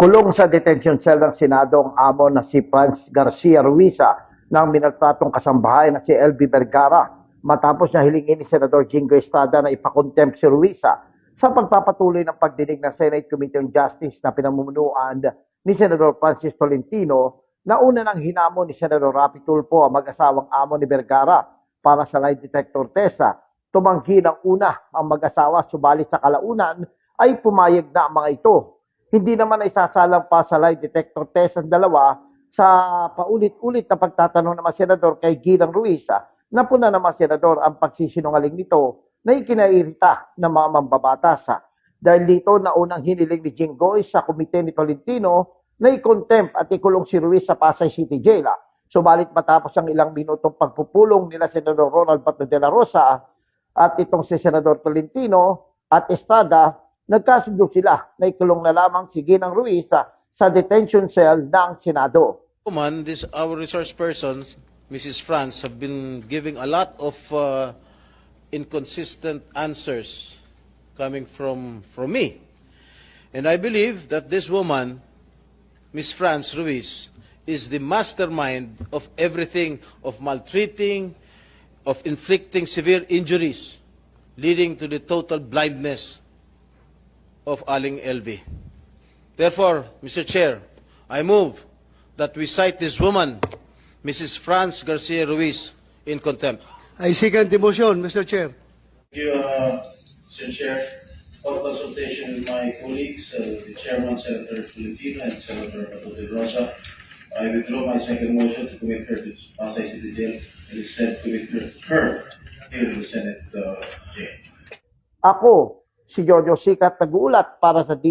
Kulong sa detention cell ng Senado ang amo na si Franz Garcia Ruiza ng minaltratong kasambahay na si LB Vergara matapos niya hilingin ni Senador Jingo Estrada na ipakontempt si Ruiza sa pagpapatuloy ng pagdinig ng Senate Committee on Justice na pinamumunuan ni Senador Francis Tolentino na una nang hinamon ni Senador Rapi Tulfo ang mag-asawang amo ni Vergara para sa lie detector tesa. Tumanggi ng una ang mag-asawa subalit sa kalaunan ay pumayag na ang mga ito hindi naman ay sasalang pa sa lie detector test ang dalawa sa paulit-ulit na pagtatanong ng mga senador kay Gilang Ruiza na puna ng mga senador ang pagsisinungaling nito na ikinairita ng mga mambabatas. Dahil dito na unang hiniling ni Jinggoy sa komite ni Tolentino na i-contempt at ikulong si Ruiz sa Pasay City Jail. Subalit matapos ang ilang minutong pagpupulong nila Senador Ronald Bato de la Rosa at itong si Senador Tolentino at Estrada, nagkasundo sila na ikulong na lamang si Ginang Ruiz sa, detention cell ng Senado. woman, this our resource person, Mrs. Franz, have been giving a lot of uh, inconsistent answers coming from from me, and I believe that this woman, Miss Franz Ruiz, is the mastermind of everything of maltreating, of inflicting severe injuries, leading to the total blindness of Aling LV. Therefore, Mr. Chair, I move that we cite this woman, Mrs. Franz Garcia Ruiz, in contempt. I second the motion, Mr. Chair. Thank you, uh, Mr. Chair. For consultation with my colleagues, uh, the Chairman, Senator Tolentino, and Senator Bato de Rosa, I withdraw my second motion to commit her to Pasay City Jail and instead commit her here in the Senate uh, jail. Ako, si Jojo Sikat, nag-uulat para sa D